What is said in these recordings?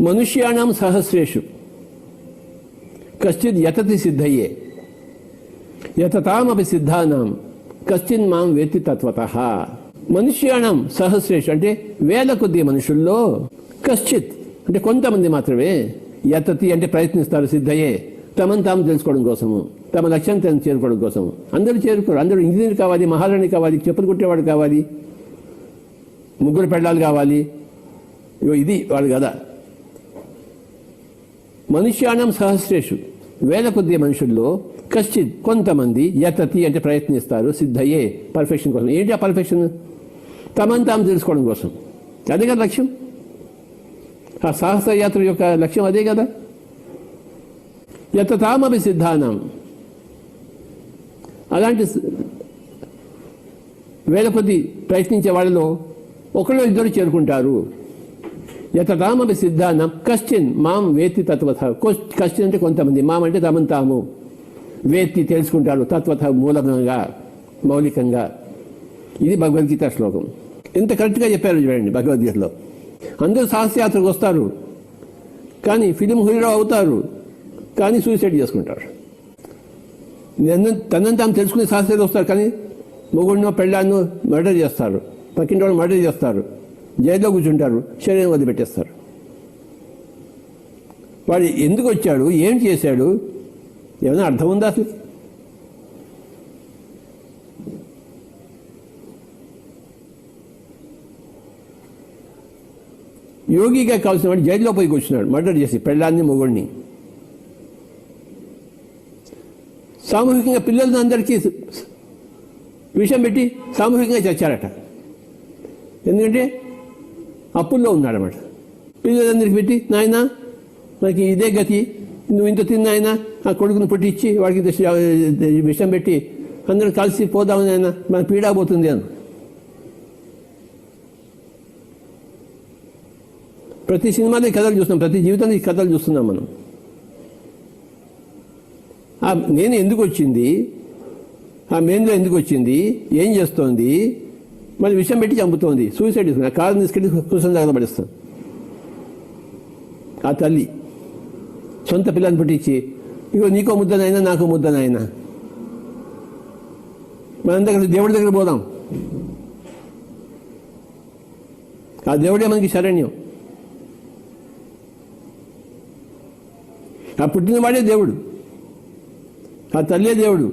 మనుష్యాణం సహస్రేషు. కశ్చిత్ యతతి సిద్ధయే. యతతామపి సిద్ధానాం. కశ్చిన్ మాం వేతి తత్వత. మనుష్యాణం సహస్రేషు అంటే వేల కొద్ది మనుషుల్లో కశ్చిత్ అంటే కొంతమంది మాత్రమే యతతి అంటే ప్రయత్నిస్తారు సిద్ధయే. తమను తాము తెలుసుకోవడం కోసము తమ లక్ష్యం తను చేరుకోవడం కోసము. అందరూ చేరుకోరు అందరూ ఇంజనీర్ కావాలి మహారాణి కావాలి చెప్పులు కుట్టేవాడు కావాలి ముగ్గురు పెళ్ళాలు కావాలి. ఇగో ఇది వాడు కదా మనుష్యానం సహస్రేషు. వేల కొద్ది మనుషుల్లో కశ్చిత్ కొంతమంది యతతి అంటే ప్రయత్నిస్తారు సిద్ధయ్యే పర్ఫెక్షన్ కోసం. ఏంటి ఆ పర్ఫెక్షన్? తమని తాము తెలుసుకోవడం కోసం. అదే కదా లక్ష్యం? ఆ సాహస యాత్ర యొక్క లక్ష్యం అదే కదా? యతతామపి సిద్ధానం. అలాంటి వేల కొద్ది ప్రయత్నించే వాళ్ళలో ఒకళ్ళు ఇద్దరు చేరుకుంటారు. యతతామపి సిద్ధానం కశ్చిన్ మాం వేత్తి తత్వత. కశ్చిన్ అంటే కొంతమంది మాం అంటే తమను తాము. వేత్తి తెలుసుకుంటాడు తత్వత మూలంగా మౌలికంగా. ఇది భగవద్గీత శ్లోకం. ఎంత కరెక్ట్గా చెప్పారు చూడండి భగవద్గీతలో. అందరూ సాహసయాత్రకు వస్తారు. కానీ ఫిలిం హీరో అవుతారు. కానీ సూసైడ్ చేసుకుంటారు. తనని తాము తెలుసుకునే సాహసాలు వస్తారు. కానీ మొగుడినో పెళ్ళాన్నో మర్డర్ చేస్తారు. పక్కింటి వాళ్ళు మర్డర్ చేస్తారు. జైల్లో కూర్చుంటారు శరీరం వదిలిపెట్టేస్తారు. వాడు ఎందుకు వచ్చాడు ఏం చేశాడు ఏమైనా అర్థం ఉందా అసలు? యోగిగా కావాల్సిన వాడు జైల్లో పోయి కూర్చున్నాడు మర్డర్ చేసి పెళ్ళాన్ని మొగుడిని సామూహికంగా పిల్లలను అందరికీ విషయం పెట్టి సామూహికంగా చచ్చారట. ఎందుకంటే అప్పుల్లో ఉన్నాడనమాట పిల్లలందరికీ పెట్టి నాయన మనకి ఇదే గతి. నువ్వు ఇంత తిన్నాయన ఆ కొడుకును పుట్టించి వాడికి ఇంత విషం పెట్టి అందరం కలిసి పోదామని ఆయన మన పీడా పోతుంది అని ప్రతి సినిమాలో కథలు చూస్తున్నాం ప్రతి జీవితానికి కథలు చూస్తున్నాం మనం. ఆ నేను ఎందుకు వచ్చింది? ఆ మేంద్ర ఎందుకు వచ్చింది? ఏం చేస్తోంది? మళ్ళీ విషయం పెట్టి చంపుతోంది. సూసైడ్ చేసుకుని కారు తీసుకెళ్ళి కూర్చొని దగ్గర పడిస్తాను ఆ తల్లి సొంత పిల్లని పుట్టించి ఇగో నీకో ముద్దనైనా నాకు ముద్దనైనా. మనం దగ్గర దేవుడి దగ్గర పోదాం. ఆ దేవుడే మనకి శరణ్యం. ఆ పుట్టినవాడే దేవుడు. ఆ తల్లే దేవుడు.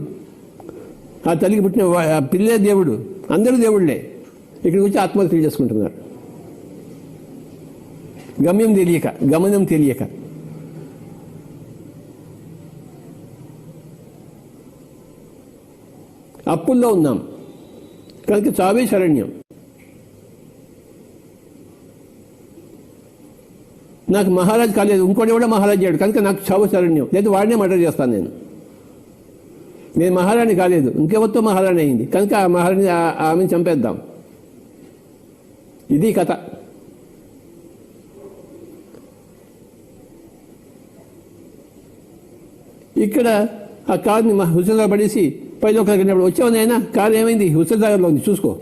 ఆ తల్లికి పుట్టిన వా- ఆ పిల్లే దేవుడు. అందరూ దేవుళ్ళే. ఇక్కడికి వచ్చి ఆత్మహత్యలు చేసుకుంటున్నారు. గమ్యం తెలియక గమనం తెలియక. అప్పుల్లో ఉన్నాం. కనుక చావే శరణ్యం. నాకు మహారాజ్ కాలేదు ఇంకోటి కూడా మహారాజ్ అయ్యాడు కనుక నాకు చావు శరణ్యం. లేదు వాడినే మర్డర్ చేస్తాను నేను. నేను మహారాణి కాలేదు ఇంకెవరితో మహారాణి అయింది? కనుక ఆ మహారాణి ఆమెను చంపేద్దాం. ఇది కథ. ఇక్కడ ఆ కార్ని మా హుస్సేన్ పడేసి పైలో కలిగినప్పుడు వచ్చావు నాయన? కారు ఏమైంది? హుస్సేన్ సాగర్లో ఉంది చూసుకో.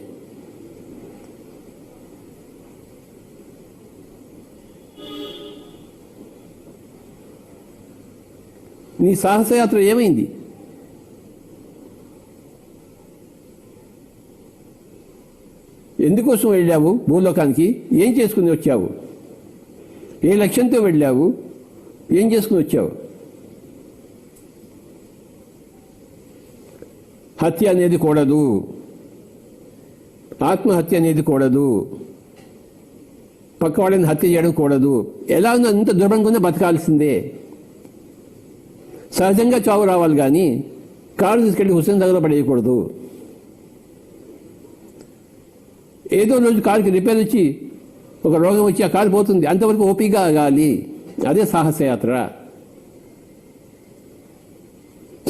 నీ సాహసయాత్ర ఏమైంది? ఎందుకోసం వెళ్ళావు భూలోకానికి? ఏం చేసుకుని వచ్చావు? ఏ లక్ష్యంతో వెళ్ళావు? ఏం చేసుకుని వచ్చావు? హత్య అనేది కూడదు. ఆత్మహత్య అనేది కూడదు. పక్కవాడిని హత్య చేయడం కూడదు. ఎలా ఉన్నా అంత దృఢంగానే బతకాల్సిందే. సహజంగా చావు రావాలి కానీ కారు తీసుకెళ్ళి హుస్సేన్ దగ్గర పడేయకూడదు. ఏదో రోజు కారుకి రిపేర్ వచ్చి ఒక రోగం వచ్చి ఆ కారు పోతుంది. అంతవరకు ఓపికగా ఆగాలి అదే సాహసయాత్ర.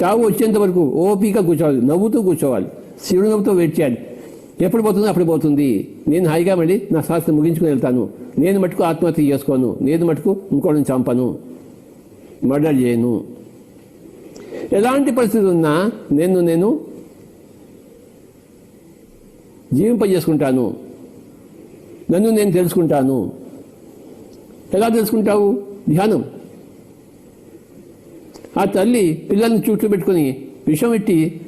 చావు వచ్చేంత వరకు ఓపిక కూర్చోవాలి. నవ్వుతూ కూర్చోవాలి. శివుడు వెయిట్ చేయాలి. ఎప్పుడు పోతుందో అప్పుడు పోతుంది. నేను హాయిగా మళ్ళీ నా శాస్త్రం ముగించుకుని వెళ్తాను. నేను మటుకు ఆత్మహత్య చేసుకోను. నేను మటుకు ఇంకోటిని చంపను. మర్డర్ చేయను. ఎలాంటి పరిస్థితి ఉన్నా నేను నేను జీవింపజేసుకుంటాను. నన్ను నేను తెలుసుకుంటాను. ఎలా తెలుసుకుంటావు? ధ్యానం. ఆ తల్లి పిల్లల్ని చుట్టూ పెట్టుకుని విషం పెట్టి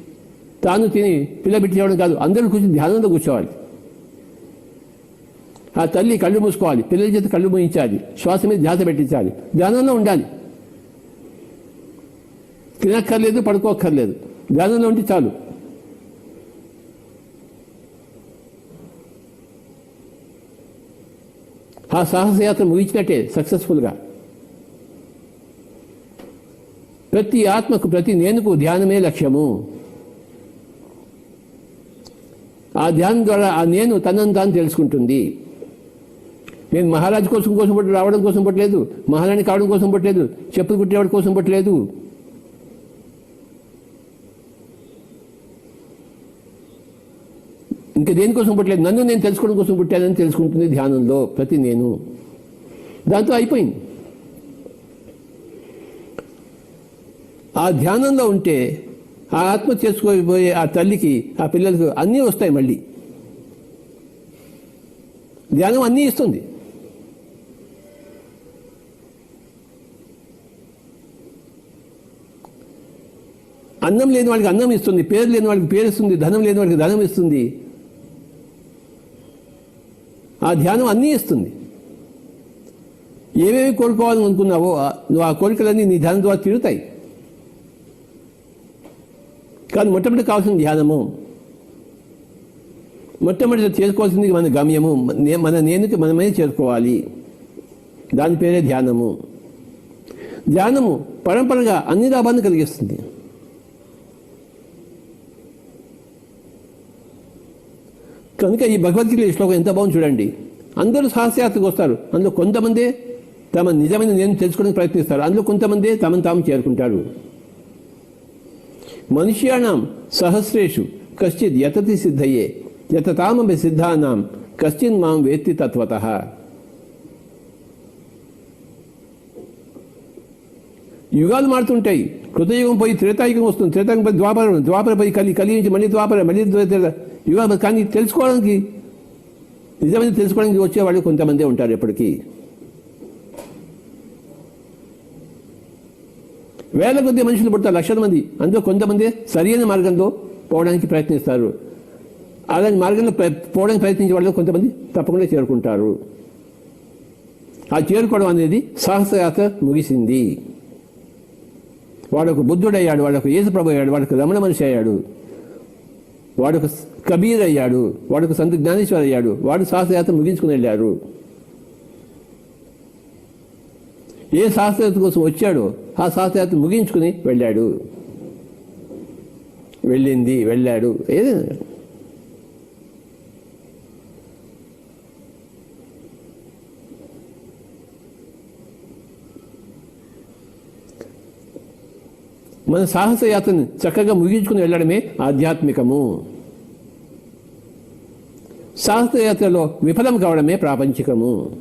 తాను తిని పిల్ల పెట్టేవాడు కాదు అందరూ కూర్చొని ధ్యానంలో కూర్చోవాలి. ఆ తల్లి కళ్ళు మూసుకోవాలి పిల్లల చేత కళ్ళు మూయించాలి శ్వాస మీద ధ్యాస పెట్టించాలి ధ్యానంలో ఉండాలి. తినక్కర్లేదు పడుకోక్కర్లేదు. ధ్యానంలో ఉంటే చాలు. ఆ సాహసయాత్ర ముగించినట్టే సక్సెస్ఫుల్గా ప్రతి ఆత్మకు ప్రతి నేనుకు ధ్యానమే లక్ష్యము. ఆ ధ్యానం ద్వారా ఆ నేను తనను తాను తెలుసుకుంటుంది. నేను మహారాజు కోసం కోసం పట్టు రావడం కోసం పట్టలేదు. మహారాణి కావడం కోసం పట్టలేదు. చెప్పులు కుట్టేవాడి కోసం పట్టలేదు. ఇంకా దేనికోసం పుట్టలేదు? నన్ను నేను తెలుసుకోవడం కోసం పుట్టానని తెలుసుకుంటుంది ధ్యానంలో ప్రతి నేను. దాంతో అయిపోయింది. ఆ ధ్యానంలో ఉంటే ఆ ఆత్మ చేసుకోబోయే ఆ తల్లికి ఆ పిల్లలకు అన్నీ వస్తాయి మళ్ళీ. ధ్యానం అన్నీ ఇస్తుంది. అన్నం లేని వాడికి అన్నం ఇస్తుంది పేరు లేని వాడికి పేరు ఇస్తుంది ధనం లేని వాళ్ళకి ధనం ఇస్తుంది. ఆ ధ్యానం అన్నీ ఇస్తుంది ఏమేమి కోరుకోవాలని అనుకున్నావో నువ్వు ఆ కోరికలన్నీ నీ ధ్యానం ద్వారా తిరుగుతాయి కానీ మొట్టమొదటి కావాల్సిన ధ్యానము మొట్టమొదటి చేసుకోవాల్సింది మన గమ్యము నే- మన నేనుకి మనమే చేరుకోవాలి. దాని పేరే ధ్యానము. ధ్యానము పరంపరగా అన్ని లాభాన్ని కలిగిస్తుంది. కనుక ఈ భగవద్గీత శ్లోకం ఎంత బాగుంది చూడండి. అందరూ సాహస్యాత్రకు వస్తారు. అందులో కొంతమందే తమ నిజమైన నేను తెలుసుకోవడానికి ప్రయత్నిస్తారు. అందులో కొంతమందే తమను తాము చేరుకుంటారు. మనుష్యాణం సహస్రేషు కశ్చిత్ యతతి సిద్ధయే యతతామపి సిద్ధానాం కశ్చిన్ మాం వేత్తి తత్వత. యుగాలు మారుతుంటాయి. కృతయుగం పోయి త్రేతాయుగం వస్తుంది త్రేతాయుగం పోయి ద్వాపరం ద్వాపర పోయి కలి కలి నుంచి మళ్ళీ ద్వాపర మళ్ళీ త్రేత- యుగాలు కానీ తెలుసుకోవడానికి నిజమైన తెలుసుకోవడానికి వచ్చేవాళ్ళు కొంతమందే ఉంటారు ఎప్పటికీ వేల కొద్ది మనుషులు పుడతారు లక్షల మంది అందులో కొంతమంది సరైన మార్గంలో పోవడానికి ప్రయత్నిస్తారు అలాంటి మార్గంలో పోవడానికి ప్రయత్నించే వాళ్ళు కొంతమంది తప్పకుండా చేరుకుంటారు ఆ చేరుకోవడం అనేది సాహసయాత్ర ముగిసింది వాడొక బుద్ధుడయ్యాడు వాడొక యేసుప్రభు అయ్యాడు వాడొక రమణ మనిషి అయ్యాడు. వాడొక కబీర్ అయ్యాడు వాడొక సంత జ్ఞానేశ్వర్ అయ్యాడు వాడు శాస్త్రయాత్ర ముగించుకుని వెళ్ళారు. ఏ శాస్త్రవేత్త కోసం వచ్చాడో ఆ శాస్త్రయాత్ర ముగించుకుని వెళ్ళాడు. వెళ్ళింది వెళ్ళాడు. ఏదైనా మన సాహస యాత్రని చక్కగా ముగించుకుని వెళ్ళడమే ఆధ్యాత్మికము. సాహస యాత్రలో విఫలం కావడమే ప్రాపంచికము.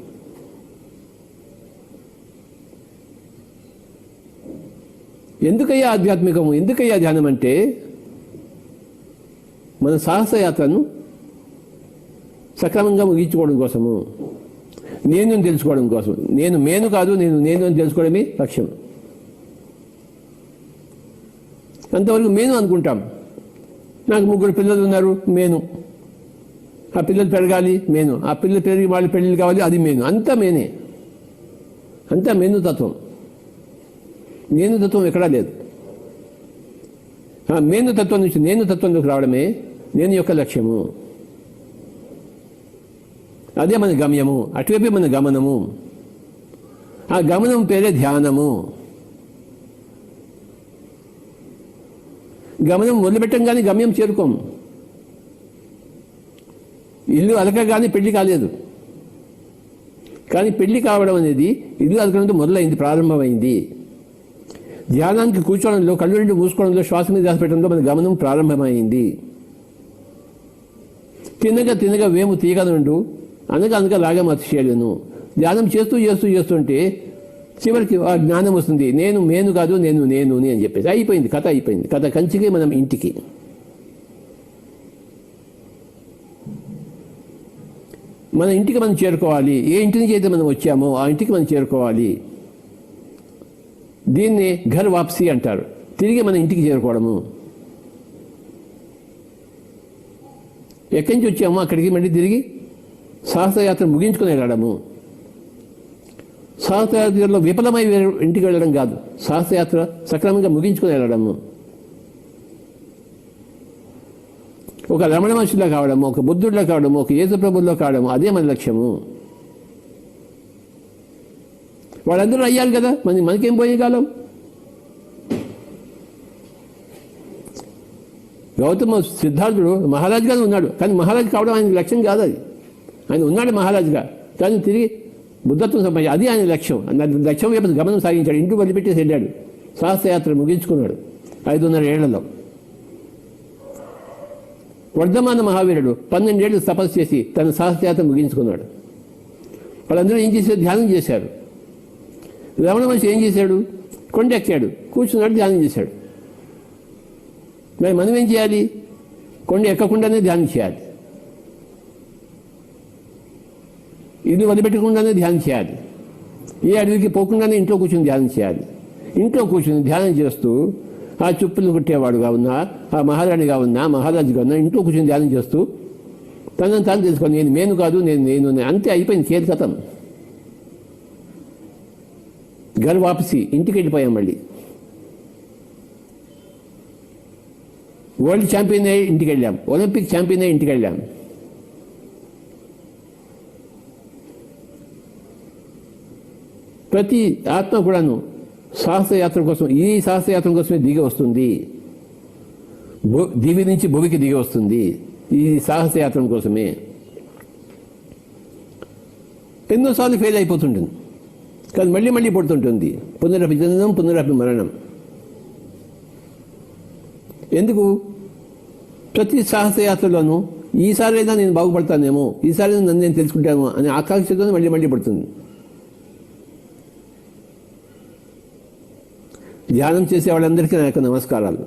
ఎందుకయ్యా ఆధ్యాత్మికము? ఎందుకయ్యా ధ్యానం అంటే మన సాహస యాత్రను సక్రమంగా ముగించుకోవడం కోసము. నేను తెలుసుకోవడం కోసం. నేను మేను కాదు నేను నేను అని తెలుసుకోవడమే లక్ష్యం అంతవరకు మేను అనుకుంటాం. నాకు ముగ్గురు పిల్లలు ఉన్నారు మేను. ఆ పిల్లలు పెరగాలి మేను. ఆ పిల్లలు పెరిగి వాళ్ళు పెళ్ళిళ్ళు కావాలి అది మేను. అంతా మేనే. అంతా మేను తత్వం. నేను తత్వం ఎక్కడా లేదు. ఆ మేను తత్వం నుంచి నేను తత్వంలోకి రావడమే నేను యొక్క లక్ష్యము. అదే మన గమ్యము. అటువైపే మన గమనము. ఆ గమనం పేరే ధ్యానము. గమనం మొదలుపెట్టంగానే గమ్యం చేరుకోము ఇల్లు అలకగానే పెళ్ళి కాలేదు. కానీ పెళ్ళి కావడం అనేది ఇల్లు అలకడంతో మొదలైంది ప్రారంభమైంది. ధ్యానానికి కూర్చోవడంలో కళ్ళు రెండు మూసుకోవడంలో శ్వాస మీద ధ్యాస పెట్టడంలో మన గమనం ప్రారంభమైంది. తినగా తినగా వేము తీగనుండు అనగా అనగా లాగా అతిశయలను. ధ్యానం చేస్తూ చేస్తూ చేస్తుంటే చివరికి ఆ జ్ఞానం వస్తుంది. నేను మేను కాదు నేను నేను అని చెప్పేసి. అయిపోయింది కథ అయిపోయింది. కథ కంచికి మనం ఇంటికి. మన ఇంటికి మనం చేరుకోవాలి. ఏ ఇంటి నుంచి అయితే మనం వచ్చామో ఆ ఇంటికి మనం చేరుకోవాలి. దీన్ని ఘర్ వాప్సీ అంటారు. తిరిగి మన ఇంటికి చేరుకోవడము. ఎక్కడి నుంచి వచ్చామో అక్కడికి మళ్ళీ తిరిగి సాహసయాత్ర ముగించుకుని వెళ్ళడము సాహసయాత్రలో విఫలమై ఇంటికి వెళ్ళడం కాదు. సాహసయాత్ర సక్రమంగా ముగించుకుని వెళ్ళడము. ఒక రమణ మహర్షిలో కావడము ఒక బుద్ధుడిలో కావడము ఒక యేసుప్రభుల్లో కావడము అదే మన లక్ష్యము. వాళ్ళందరూ అయ్యారు కదా మన మనకేం పోయే కాలం? గౌతమ సిద్ధార్థుడు మహారాజుగానే ఉన్నాడు కానీ మహారాజు కావడం ఆయన లక్ష్యం కాదు అది. ఆయన ఉన్నాడు మహారాజుగా కానీ తిరిగి బుద్ధత్వం సంపాదించి అది ఆయన లక్ష్యం. లక్ష్యం వైపు గమనం సాగించాడు. ఇంటి వదిలిపెట్టేసి వెళ్ళాడు. శాస్త్రయాత్ర ముగించుకున్నాడు ఐదున్నర ఏళ్ళలో. వర్ధమాన మహావీరుడు పన్నెండేళ్ళు తపస్సు చేసి తన శాస్త్రయాత్ర ముగించుకున్నాడు. వాళ్ళందరూ ఏం చేశారు? ధ్యానం చేశారు. రమణ మనిషి ఏం చేశాడు? కొండెక్కాడు కూర్చున్నాడు ధ్యానం చేశాడు. మరి మనం ఏం చేయాలి? కొండ ఎక్కకుండానే ధ్యానం చేయాలి. ఇల్లు వదిలిపెట్టకుండానే ధ్యానం చేయాలి. ఏ అడవికి పోకుండానే ఇంట్లో కూర్చొని ధ్యానం చేయాలి. ఇంట్లో కూర్చొని ధ్యానం చేస్తూ ఆ చుప్పులు కుట్టేవాడుగా ఉన్నా ఆ మహారాణిగా ఉన్నా మహారాజుగా ఉన్నా ఇంట్లో కూర్చొని ధ్యానం చేస్తూ తనను తాను తెలుసుకొని నేను నేను కాదు నేను నేను అంతే అయిపోయింది చేతి కథం. గర్ వాపసి ఇంటికి వెళ్ళిపోయాం మళ్ళీ. వరల్డ్ ఛాంపియన్ అయ్యి ఇంటికి వెళ్ళాం. ఒలింపిక్ ఛాంపియన్ అయ్యి ఇంటికి వెళ్ళాం. ప్రతి ఆత్మ కూడాను సాహసయాత్ర కోసం ఈ సాహసయాత్ర కోసమే దిగి వస్తుంది. దివి నుంచి భూమికి దిగి వస్తుంది. ఈ సాహసయాత్ర కోసమే. ఎన్నోసార్లు ఫెయిల్ అయిపోతుంటుంది. కానీ మళ్ళీ మళ్ళీ పడుతుంటుంది. పునరపి జననం పునరపి మరణం. ఎందుకు? ప్రతి సాహసయాత్రలోనూ ఈసారైనా నేను బాగుపడతానేమో ఈసారి నన్ను నేను తెలుసుకుంటాను అనే ఆకాంక్షతోనే మళ్ళీ మళ్ళీ పడుతుంది. ధ్యానం చేసే వాళ్ళందరికీ నా యొక్క నమస్కారాలు.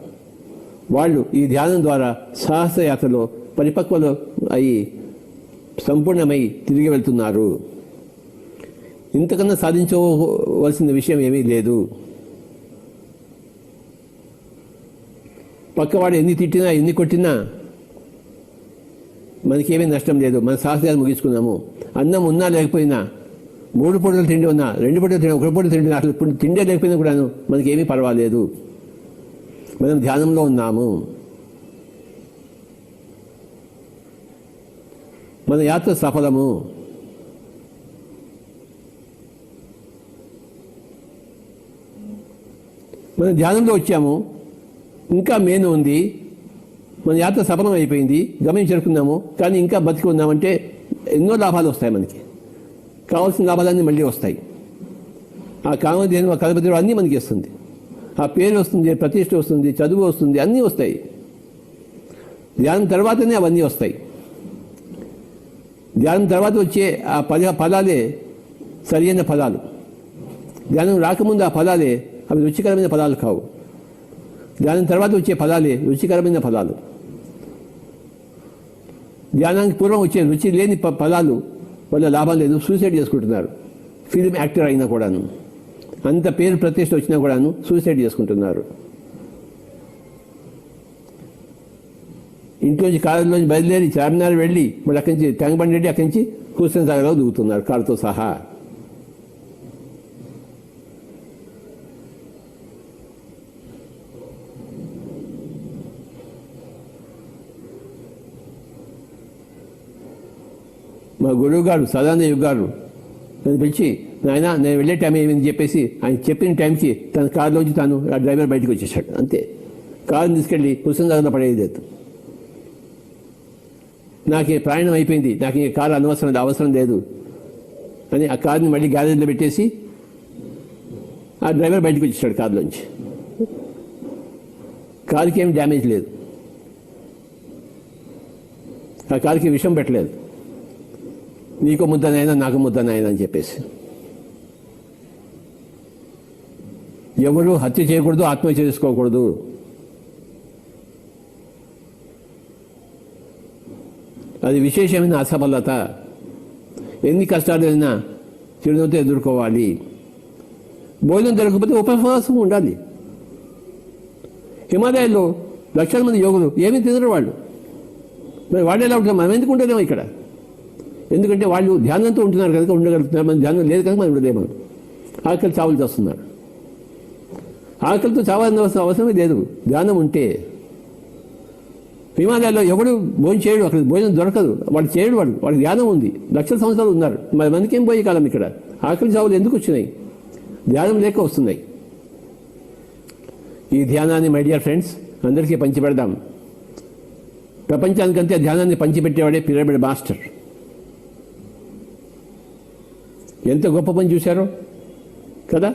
వాళ్ళు ఈ ధ్యానం ద్వారా సాహసయాత్రలో పరిపక్వలు అయి సంపూర్ణమై తిరిగి వెళ్తున్నారు. ఇంతకన్నా సాధించవలసిన విషయం ఏమీ లేదు. పక్కవాడు ఎన్ని తిట్టినా ఎన్ని కొట్టినా మనకేమీ నష్టం లేదు. మన సాహసాలు ముగించుకున్నాము. అన్నం ఉన్నా లేకపోయినా మూడు పూటలు తిండి ఉన్నా రెండు పూటలు తిండి ఒక పూటలు తిండి అసలు ఇప్పుడు తిండే లేకపోయినా కూడాను మనకేమీ పర్వాలేదు. మనం ధ్యానంలో ఉన్నాము. మన యాత్ర సఫలము. మనం ధ్యానంలో వచ్చాము. ఇంకా మేను ఉంది. మన యాత్ర సఫలం అయిపోయింది. గమనించుకున్నాము కానీ ఇంకా బతికి ఉన్నామంటే ఎన్నో లాభాలు వస్తాయి మనకి. కావాల్సిన లాభాలన్నీ మళ్ళీ వస్తాయి. ఆ కామధేను ఆ కలపతిలో అన్నీ మనకి వస్తుంది. ఆ పేరు వస్తుంది ప్రతిష్ట వస్తుంది చదువు వస్తుంది అన్నీ వస్తాయి. ధ్యానం తర్వాతనే అవన్నీ వస్తాయి. ధ్యానం తర్వాత వచ్చే ఆ పద ఫలాలే సరియైన ఫలాలు. ధ్యానం రాకముందు ఆ ఫలాలే అవి రుచికరమైన ఫలాలు కావు. ధ్యానం తర్వాత వచ్చే ఫలాలే రుచికరమైన ఫలాలు. ధ్యానానికి పూర్వం వచ్చే రుచి లేని ప- ఫలాలు వల్ల లాభం లేదు సూసైడ్ చేసుకుంటున్నారు. ఫిలిం యాక్టర్ అయినా కూడాను. అంత పేరు ప్రతిష్ట వచ్చినా కూడాను సూసైడ్ చేసుకుంటున్నారు. ఇంట్లోంచి కారులోంచి బయలుదేరి చార్మినార్ వెళ్ళి మళ్ళీ అక్కడి నుంచి తెంగబండి రెడ్డి అక్కడి నుంచి హుస్సేన్ సాగర్లో దిగుతున్నారు కారుతో సహా. మా గురువు గారు సదానంద గారు నన్ను పిలిచి నాయన నేను వెళ్ళే టైం ఏమైంది? చెప్పేసి ఆయన చెప్పిన టైంకి తన కారులోంచి తాను ఆ డ్రైవర్ బయటకు వచ్చేసాడు. అంతే. కారుని తీసుకెళ్ళి హుస్సేన్ సాగర్లో పడేది నాకు ప్రయాణం అయిపోయింది. నాకు ఈ కారు అనవసరం లేదు, అవసరం లేదు అని ఆ కార్ని మళ్ళీ గ్యారేజ్లో పెట్టేసి ఆ డ్రైవర్ బయటకు వచ్చేసాడు కారులోంచి కారుకి ఏం డ్యామేజ్ లేదు. ఆ కారుకి విషం పెట్టలేదు. నీకు ముద్దనైనా నాకు ముద్దనైనా అని చెప్పేసి. ఎవరు హత్య చేయకూడదు ఆత్మహత్య చేసుకోకూడదు. అది విశేషమైన అసఫలత. ఎన్ని కష్టాలు అయినా చిరునవ్వుతో ఎదుర్కోవాలి. భోజనం దొరకకపోతే ఉపవాసం ఉండాలి. హిమాలయాల్లో లక్షల మంది యోగులు ఏమీ తినరు వాళ్ళు. మరి వాళ్ళు ఎలా ఉంటారు మనం ఎందుకు ఉండలేము ఇక్కడ? ఎందుకంటే వాళ్ళు ధ్యానంతో ఉంటున్నారు కనుక ఉండగలుగుతున్నారు. మన ధ్యానం లేదు కనుక మనం ఉండలేము. ఆకలి చావులు చేస్తున్నారు. ఆకలితో చావాల్సిన అవసరం అవసరమే లేదు. ధ్యానం ఉంటే హిమాలయాల్లో ఎవడు భోజనం చేయడు అక్కడ భోజనం దొరకదు. వాడు చేయడు వాడు. వాడి ధ్యానం ఉంది. లక్షల సంవత్సరాలు ఉన్నారు. మరి మనకేం పోయే కాలం ఇక్కడ? ఆకలి చావులు ఎందుకు వచ్చినాయి? ధ్యానం లేక వస్తున్నాయి. ఈ ధ్యానాన్ని మై డియర్ ఫ్రెండ్స్ అందరికీ పంచిపెడదాం. ప్రపంచానికంతే ధ్యానాన్ని పంచిపెట్టేవాడే పిరమిడ్ మాస్టర్. ఎంత గొప్ప పని చూశారో? కదా?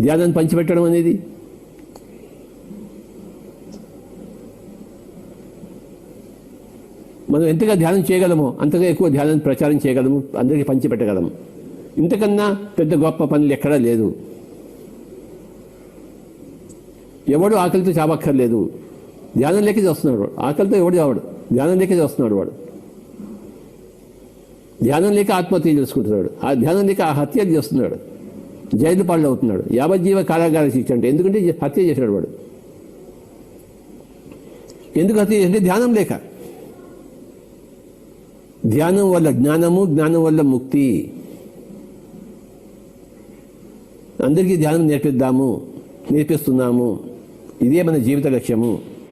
ధ్యానాన్ని పంచిపెట్టడం అనేది. మనం ఎంతగా ధ్యానం చేయగలమో అంతగా ఎక్కువ ధ్యానాన్ని ప్రచారం చేయగలము అందరికీ పంచిపెట్టగలము. ఇంతకన్నా పెద్ద గొప్ప పనులు ఎక్కడా లేదు. ఎవడు ఆకలితో చావక్కర్లేదు. ధ్యానం లేకే చేస్తున్నాడు వాడు. ఆకలితో ఎవడు చావడు? ధ్యానం లేకే చేస్తున్నాడు వాడు. ధ్యానం లేక ఆత్మహత్య చేసుకుంటున్నాడు. ఆ ధ్యానం లేక ఆ హత్య చేస్తున్నాడు. జైలు పాళ్ళు అవుతున్నాడు యావజ్జీవ కారాగార శిక్ష అంటే ఎందుకంటే హత్య చేశాడు వాడు. ఎందుకు హత్య చేసింటే ధ్యానం లేక. ధ్యానం వల్ల జ్ఞానము జ్ఞానం వల్ల ముక్తి. అందరికీ ధ్యానం నేర్పిద్దాము నేర్పిస్తున్నాము. ఇదే మన జీవిత లక్ష్యము.